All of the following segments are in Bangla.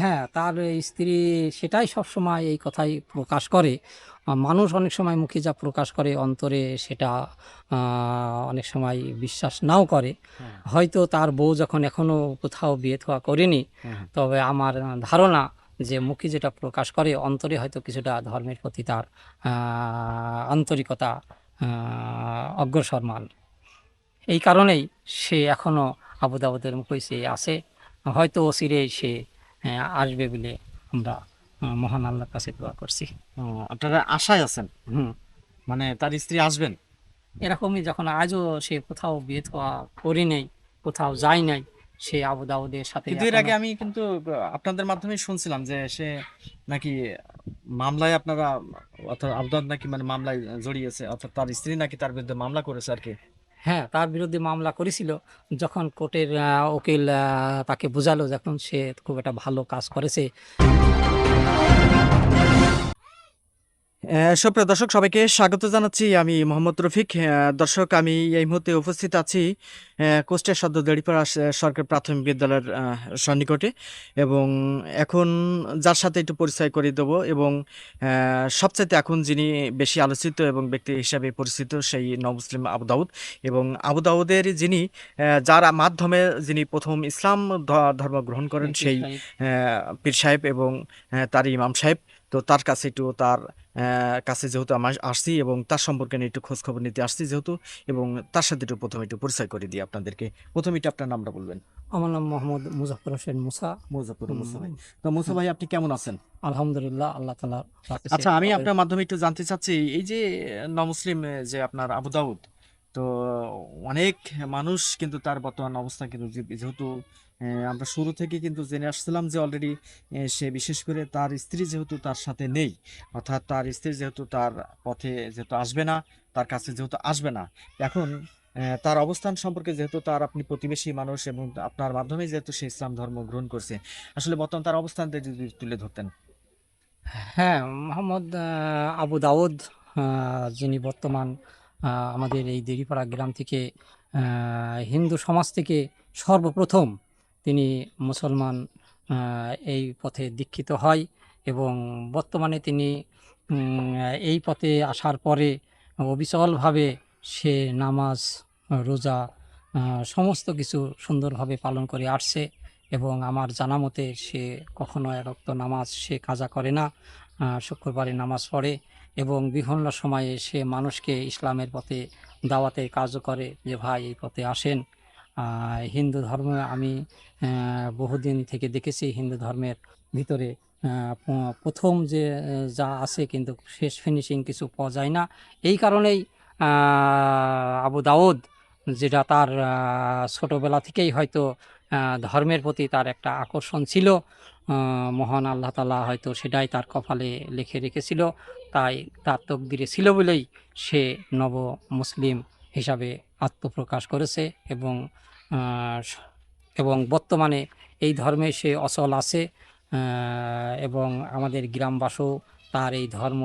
হ্যাঁ তার স্ত্রী সেটাই সবসময় এই কথাই প্রকাশ করে মানুষ অনেক সময় মুখে যা প্রকাশ করে অন্তরে সেটা অনেক সময় বিশ্বাস নাও করে হ্যাঁ। হয়তো তার বউ যখন এখনও কোথাও বিয়ে থোয়া করেনি হ্যাঁ। তবে আমার ধারণা যে মুখে যেটা প্রকাশ করে অন্তরে হয়তো কিছুটা ধর্মের প্রতি তার আন্তরিকতা অগ্রসরমান এই কারণেই সে এখনও আবুদাবুদের মুখে সে আছে হয়তো অচিরেই সে আসবে বলে আমরা মহান আল্লাহর কাছে দোয়া করছি। আপনারা আশায় আছেন? হুম। মানে তার স্ত্রী আসবেন? এরকমই যখন আজও সে কোথাও বিয়ে থোয়া করি নেই কোথাও যায় নাই সে আবু দাউদের সাথে কিন্তু এর আগে আমি কিন্তু আপনাদের মাধ্যমে শুনছিলাম যে সে নাকি মামলায় আপনারা অর্থাৎ আবদাদ নাকি মানে মামলায় জড়িয়েছে অর্থাৎ তার স্ত্রী নাকি তার বিরুদ্ধে মামলা করেছে আর কি। হ্যাঁ তার বিরুদ্ধে মামলা করেছিল। যখন কোর্টের উকিল তাকে বোঝালো যখন সে খুব একটা ভালো কাজ করেছে। সুপ্রিয় দর্শক সবাইকে স্বাগত জানাচ্ছি আমি মোহাম্মদ রফিক। দর্শক আমি এই মুহূর্তে উপস্থিত আছি কুষ্টিয়া সদ্য দেড়িপাড়া সরকার প্রাথমিক বিদ্যালয়ের সন্নিকটে এবং এখন যার সাথে একটু পরিচয় করে দেবো এবং সবচাইতে এখন যিনি বেশি আলোচিত এবং ব্যক্তি হিসাবে পরিচিত সেই নমুসলিম আবু দাউদ এবং আবু দাউদের যিনি যার মাধ্যমে যিনি প্রথম ইসলাম ধর্ম গ্রহণ করেন সেই পীর সাহেব এবং তার ইমাম সাহেব। তো তার কাছে একটু তার কাছে যেহেতু আমার আসছি এবং তার সম্পর্কে নিয়ে একটু খোঁজ খবর নিতে আসছি যেহেতু এবং তার সাথে একটু প্রথমে একটু পরিচয় করে দিই আপনাদেরকে। প্রথমে একটু আপনার নামটা বলবেন। আমার নাম মোহাম্মদ মুজাফর হোসেন মুসা। মুজাফর মুসা ভাই। তো মুসা ভাই আপনি কেমন আছেন? আলহামদুলিল্লাহ আল্লাহ তালা আচ্ছা আমি আপনার মাধ্যমে একটু জানতে চাচ্ছি এই যে নমুসলিম যে আপনার আবু দাউদ তো অনেক মানুষ কিন্তু তার বর্তমান অবস্থা কিন্তু যেহেতু আমরা শুরু থেকে কিন্তু জেনে আসছিলাম যে অলরেডি সে বিশেষ করে তার স্ত্রী যেহেতু তার সাথে নেই, অর্থাৎ তার স্ত্রী যেহেতু তার পথে যেহেতু আসবে না, তার কাছে যেহেতু আসবে না, এখন তার অবস্থান সম্পর্কে যেহেতু তার আপনি প্রতিবেশী মানুষ এবং আপনার মাধ্যমে যেহেতু সে ইসলাম ধর্ম গ্রহণ করছে, আসলে বর্তমান তার অবস্থানটা যদি তুলে ধরতেন। হ্যাঁ মোহাম্মদ আবু দাউদ যিনি বর্তমান আমাদের এই দেরিপাড়া গ্রাম থেকে হিন্দু সমাজ থেকে সর্বপ্রথম তিনি মুসলমান এই পথে দীক্ষিত হয় এবং বর্তমানে তিনি এই পথে আসার পরে অবিচলভাবে সে নামাজ, রোজা সমস্ত কিছু সুন্দরভাবে পালন করে আসছে এবং আমার জানা মতে সে কখনো এরক্ত নামাজ সে কাজা করে না শুক্রবারে নামাজ পড়ে এবং বিভিন্ন সময়ে সে মানুষকে ইসলামের পথে দাওয়াতে কাজ করে যে ভাই এই পথে আসেন। হিন্দু ধর্ম আমি বহুদিন থেকে দেখেছি হিন্দু ধর্মের ভিতরে। প্রথম যে যা আছে কিন্তু শেষ ফিনিশিং কিছু পাওয়া যায় না। এই কারণেই আবু দাউদ, যেটা তার ছোটোবেলা থেকেই হয়তো ধর্মের প্রতি তার একটা আকর্ষণ ছিল মহান আল্লাহ তালা হয়তো সেটাই তার কপালে লিখে রেখেছিল। তাই তার তকদিরে ছিল বলেই সে নব মুসলিম হিসাবে আত্মপ্রকাশ করেছে এবং এবং বর্তমানে এই ধর্মে সে অচল আছে এবং আমাদের গ্রামবাসও তার এই ধর্ম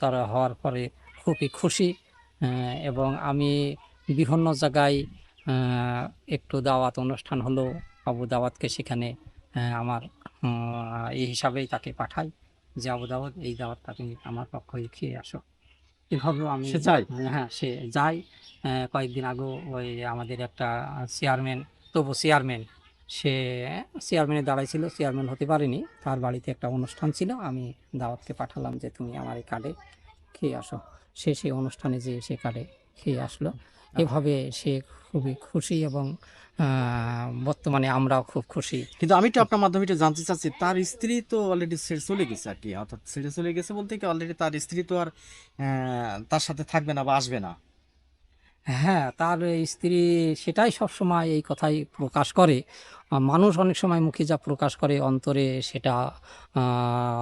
তার হওয়ার পরে খুবই খুশি এবং আমি বিভিন্ন জায়গায় একটু দাওয়াত অনুষ্ঠান হলো আবু দাওয়াতকে সেখানে আমার এই হিসাবেই তাকে পাঠাই যে, আবু দাওয়াত, এই দাওয়াতটা তুমি আমার পক্ষ খেয়ে আসো। এভাবেও আমি সে চাই হ্যাঁ সে যায়। আহ, কয়েকদিন আগেও ওই আমাদের একটা চেয়ারম্যান তবু চেয়ারম্যান সে চেয়ারম্যানে দাঁড়াইছিল। চেয়ারম্যান হতে পারেনি। তার বাড়িতে একটা অনুষ্ঠান ছিল। আমি দাওয়াতকে পাঠালাম যে তুমি আমার এই কার্ডে খেয়ে আসো। সে সেই অনুষ্ঠানে যেয়ে সে কার্ডে খেয়ে আসলো। এভাবে সে খুবই খুশি এবং বর্তমানে আমরাও খুব খুশি। কিন্তু আমি তো আপনার মাধ্যমে জানতে চাচ্ছি তার স্ত্রী তো অলরেডি ছেড়ে চলে গেছে আর কি অর্থাৎ ছেড়ে চলে গেছে বলতে কি অলরেডি তার স্ত্রী তো আর তার সাথে থাকবে না বা আসবে না। হ্যাঁ তার স্ত্রী সেটাই সবসময় এই কথাই প্রকাশ করে মানুষ অনেক সময় মুখে যা প্রকাশ করে অন্তরে সেটা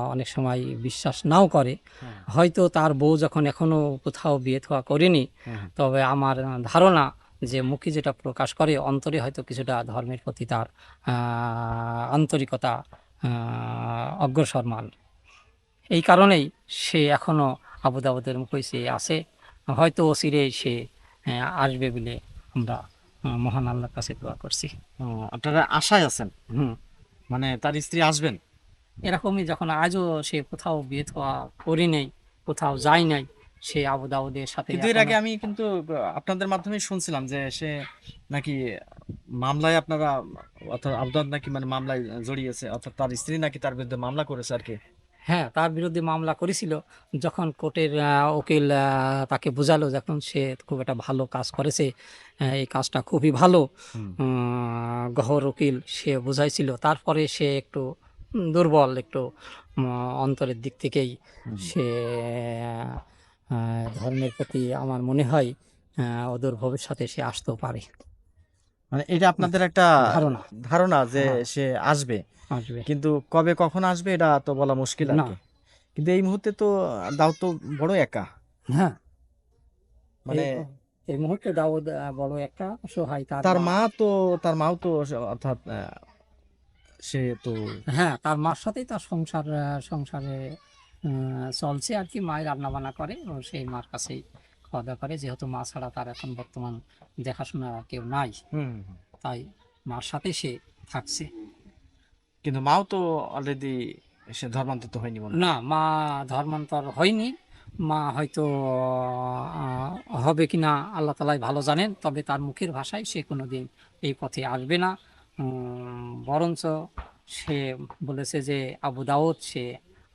অনেক সময় বিশ্বাস নাও করে হ্যাঁ। হয়তো তার বউ যখন এখনও কোথাও বিয়ে থোয়া করেনি হ্যাঁ। তবে আমার ধারণা যে মুখে যেটা প্রকাশ করে অন্তরে হয়তো কিছুটা ধর্মের প্রতি তার আন্তরিকতা অগ্রসরমান এই কারণেই সে এখনও আবু দাউদের মুখে সে আছে হয়তো অচিরেই সে আসবে বলে আমরা মহান আল্লাহর কাছে দোয়া করছি। আপনারা আশায় আছেন? হুম। মানে তার স্ত্রী আসবেন? এরকমই যখন আজও সে কোথাও বিয়ে থা করি নেই কোথাও যায় নাই সে আবু দাউদের সাথে কিন্তু এর আগে আমি কিন্তু আপনাদের মাধ্যমে শুনছিলাম যে সে নাকি মামলায় আপনারা অর্থাৎ আবদাদ নাকি মানে মামলায় জড়িয়েছে অর্থাৎ তার স্ত্রী নাকি তার বিরুদ্ধে মামলা করেছে আর কি। হ্যাঁ তার বিরুদ্ধে মামলা করেছিল। যখন কোর্টের উকিল তাকে বোঝালো যখন সে খুব একটা ভালো কাজ করেছে এই কাজটা খুবই ভালো। গহর উকিল সে বুঝাইছিল। তারপরে সে একটু দুর্বল একটু অন্তরের দিক থেকেই সে ধর্মের প্রতি আমার মনে হয় ওদের ভবিষ্যতে সে আসতেও পারে। মানে এটা আপনাদের একটা ধারণা। ধারণা যে হ্যাঁ। সে আসবে। আসবে। কিন্তু কবে কখন আসবে এটা তো বলা মুশকিল না। কিন্তু এই মুহূর্তে তো দাও তো বড় একা। হ্যাঁ। মানে এই- মুহূর্তে দাউদ বড় একটা অসহায় তার মা- তো তার মাও তো অর্থাৎ সে তো হ্যাঁ তার মার সাথেই তার সংসার সংসারে চলছে আর কি মায়ের রান্না বান্না করে সেই মার কাছেই খাওয়া দাওয়া করে যেহেতু মা ছাড়া তার এখন বর্তমান দেখাশোনা কেউ নাই তাই মার সাথে সে থাকছে। কিন্তু মাও তো অলরেডি সে ধর্মান্তর তো হয়নি না মা ধর্মান্তর হয়নি। মা হয়তো হবে কিনা আল্লাহ তালাই ভালো জানেন তবে তার মুখের ভাষায় সে কোনো দিন এই পথে আসবে না। বরঞ্চ সে বলেছে যে আবু দাউদ সে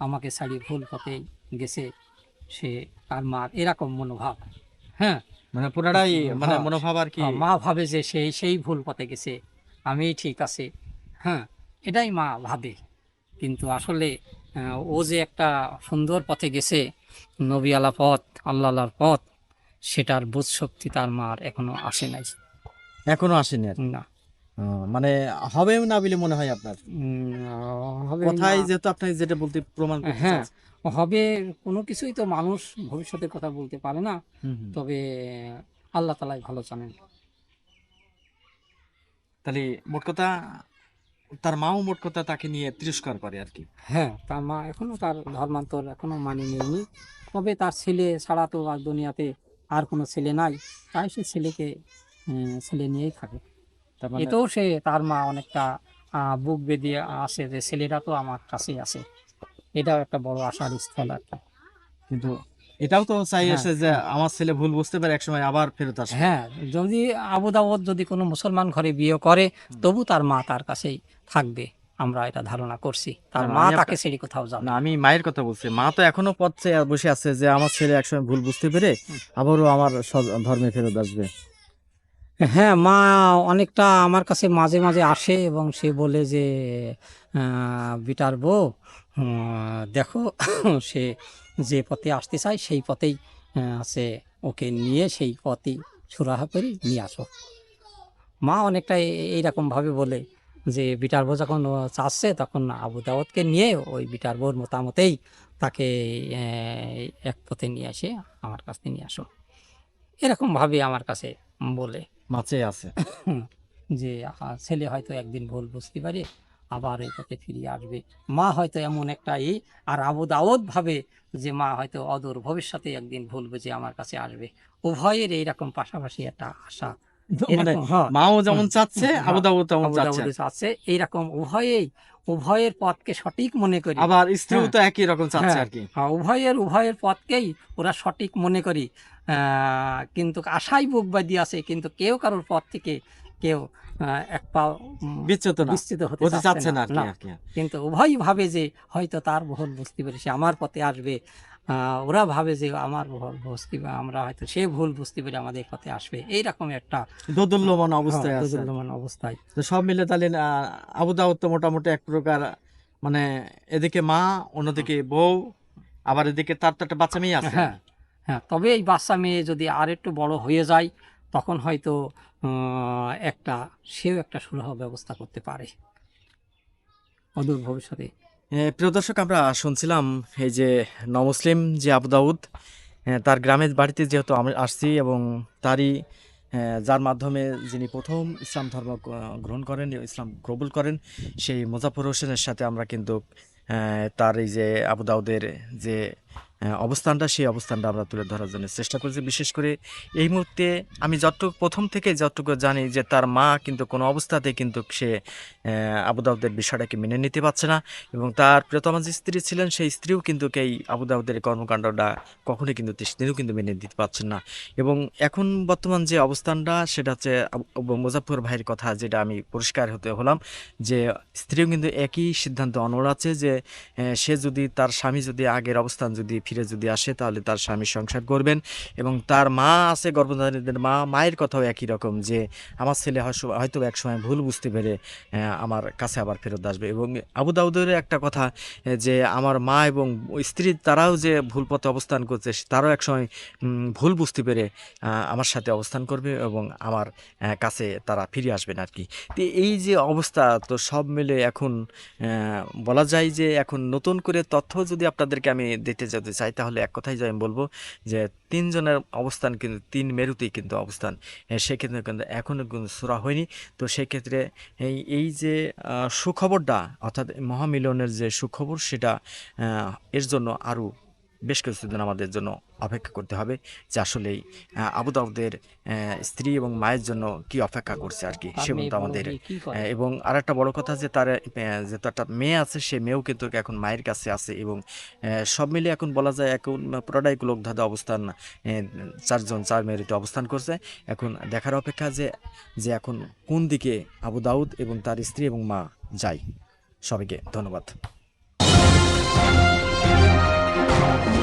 আমাকে ছাড়িয়ে ভুল পথে গেছে। সে তার মার এরকম মনোভাব। হ্যাঁ? মানে পুরাটাই মানে হ্যাঁ। মনোভাব আর কি। মা ভাবে যে সেই সেই ভুল পথে গেছে আমি ঠিক আছে। হ্যাঁ এটাই মা ভাবে। কিন্তু আসলে ও যে একটা সুন্দর পথে গেছে নবী আলা পথ আল্লাহ আল্লাহর পথ সেটার বোধ শক্তি তার মার এখনও আসে নাই। এখনও আসেনি আর না। মানে হবে না বলে মনে হয় আপনার? কথাই যেহেতু আপনি যেটা বলতে প্রমাণ হ্যাঁ। হবে কোনো কিছুই তো মানুষ ভবিষ্যতের কথা বলতে পারে না। তবে আল্লাহ তালাই ভালো জানেন। তাহলে মোট কথা তার মাও মোট কথা তাকে নিয়ে তিরস্কার করে আর কি। হ্যাঁ তার মা এখনও তার ধর্মান্তর এখনও মানে নেয়নি। তবে তার ছেলে ছাড়া তো আর দুনিয়াতে আর কোনো ছেলে নাই। তাই সে ছেলেকে ছেলে নিয়েই থাকে। মানে এতেও সে তার মা অনেকটা বুক বেঁধে আসে যে ছেলেরা তো আমার কাছেই আছে। এটাও একটা বড় আশার স্থল আর কি। কিন্তু এটাও তো চাই হ্যাঁ, এসে যে আমার ছেলে ভুল বুঝতে পারে একসময় আবার ফেরত আসে হ্যাঁ যদি আবু যদি কোনো মুসলমান ঘরে বিয়ে করে তবু তার মা তার কাছেই থাকবে। আমরা এটা ধারণা করছি। তার মা তাকে ছেড়ে কোথাও যাবে না আমি মায়ের কথা বলছি। মা তো এখনও পথ চেয়ে বসে আছে যে আমার ছেলে একসময় ভুল বুঝতে পেরে আবারও আমার ধর্মে ফেরত আসবে। হ্যাঁ মা অনেকটা আমার কাছে মাঝে মাঝে আসে এবং সে বলে যে বিটার বউ দেখো সে যে পথে আসতে চায় সেই পথেই আছে ওকে নিয়ে সেই পথেই সুরাহা করে নিয়ে আসো। মা অনেকটা এইরকমভাবে বলে যে বিটার বউ যখন ও চাচ্ছে তখন আবু দাওয়াতকে নিয়ে ওই বিটার বউর মতামতেই তাকে এক পথে নিয়ে আসে আমার কাছে নিয়ে আসো। এরকমভাবে আমার কাছে বলে। মাছে আছে। যে ছেলে হয়তো একদিন ভুল বুঝতে পারে আবার এই পথে ফিরিয়ে আসবে। মা হয়তো এমন একটা ই আর আবু দাউদ ভাবে যে মা হয়তো অদূর ভবিষ্যতে একদিন ভুল বুঝে আমার কাছে আসবে। উভয়ের এইরকম পাশাপাশি একটা আশা। মানে হ্যাঁ, মাও যেমন চাচ্ছে হ্যাঁ, তেমন চাচ্ছে। এইরকম উভয়েই উভয়ের পথকে সঠিক মনে করি। আবার স্ত্রীও হ্যাঁ। তো একই রকম চাচ্ছে। আর কি। হ্যাঁ, উভয়ের উভয়ের পথকেই ওরা সঠিক মনে করি। আহ, কিন্তু আশাই বুক বাদি আছে কিন্তু কেউ কারোর পথ থেকে কেউ এক পা বিচ্যুত না। বিস্তৃত হতে চাচ্ছে না কিন্তু উভয়ই ভাবে যে হয়তো তার ভুল বুঝতে পেরেছে আমার পথে আসবে ওরা ভাবে যে আমার ভুল বুঝতে আমরা হয়তো সে ভুল বুঝতে পেরে আমাদের পথে আসবে। এইরকম একটা দোদুল্যমান অবস্থায় হ্যাঁ, দোদুল্যমান অবস্থায়। তো সব মিলে তাহলে আবু দাউদ তো মোটামুটি এক প্রকার মানে এদিকে মা অন্যদিকে বউ আবার এদিকে তার তো একটা বাচ্চা মেয়ে আছে। হ্যাঁ হ্যাঁ তবে এই বাচ্চা মেয়ে যদি আর একটু বড় হয়ে যায় তখন হয়তো একটা, সেও একটা সুরাহ ব্যবস্থা করতে পারে। অদূর ভবিষ্যতে। প্রিয় দর্শক, আমরা শুনছিলাম এই যে নমুসলিম, যে আবু দাউদ তার গ্রামের বাড়িতে যেহেতু আমি আসছি এবং তারই যার মাধ্যমে যিনি প্রথম ইসলাম ধর্ম গ্রহণ করেন, ইসলাম কবুল করেন, সেই মুজাফর হোসেনের সাথে আমরা কিন্তু তার এই যে আবু দাউদের যে অবস্থানটা সেই অবস্থানটা আমরা তুলে ধরার জন্য চেষ্টা করছি। বিশেষ করে এই মুহূর্তে আমি যতটুকু প্রথম থেকে যতটুকু জানি যে তার মা কিন্তু কোনো অবস্থাতে কিন্তু সে আহ, আবু দাউদের বিষয়টাকে মেনে নিতে পারছে না এবং তার প্রিয়তমা যে স্ত্রী ছিলেন সেই স্ত্রীও কিন্তু এই আবু দাউদের কর্মকাণ্ডটা কখনোই কিন্তু তিনিও কিন্তু মেনে দিতে পারছেন না। এবং এখন বর্তমান যে অবস্থানটা সেটা হচ্ছে মুজাফর ভাইয়ের কথা যেটা আমি পরিষ্কার হতে হলাম যে স্ত্রীও কিন্তু একই সিদ্ধান্ত অনড় আছে যে সে যদি তার স্বামী যদি আগের অবস্থান যদি ফিরে যদি আসে, তাহলে তার স্বামী সংসার করবেন। এবং তার মা আছে গর্ভধারীদের মা, মায়ের কথাও একই রকম যে, আমার ছেলে হয়তো- এক সময় ভুল বুঝতে পেরে আমার কাছে আবার ফেরত আসবে। এবং আবু দাউদের একটা কথা যে, আমার মা এবং স্ত্রী তারাও যে ভুল পথে অবস্থান করছে, তারাও এক সময় ভুল বুঝতে পেরে আমার সাথে অবস্থান করবে এবং আমার কাছে তারা ফিরে আসবেন আর কি তো এই যে অবস্থা, তো সব মিলে এখন বলা যায় যে, এখন নতুন করে তথ্য যদি আপনাদেরকে আমি দিতে যেতে চাই তাহলে এক কথাই আমি বলব যে তিনজনের অবস্থান কিন্তু, তিন মেরুতেই কিন্তু অবস্থান। সেক্ষেত্রে কিন্তু এখনও কিন্তু সুরা হয়নি। তো সেক্ষেত্রে এই এই যে সুখবরটা, অর্থাৎ মহামিলনের যে সুখবর, সেটা এর জন্য আরও বেশ কিছুদিন আমাদের জন্য অপেক্ষা করতে হবে যে আসলেই আহ, আবু দাউদের আহ, স্ত্রী এবং মায়ের জন্য কি অপেক্ষা করছে আর কি সে কিন্তু আমাদের এবং আর একটা বড় কথা যে তার যে তার একটা মেয়ে আছে সে মেয়েও কিন্তু এখন মায়ের কাছে আছে এবং সব মিলে এখন বলা যায় এখন পুরোটাই লোকধাদা অবস্থান চারজন চার মেয়েরিতে অবস্থান করছে। এখন দেখার অপেক্ষা যে যে এখন কোন দিকে আবু দাউদ এবং তার স্ত্রী এবং মা যায়। সবাইকে ধন্যবাদ। Thank you.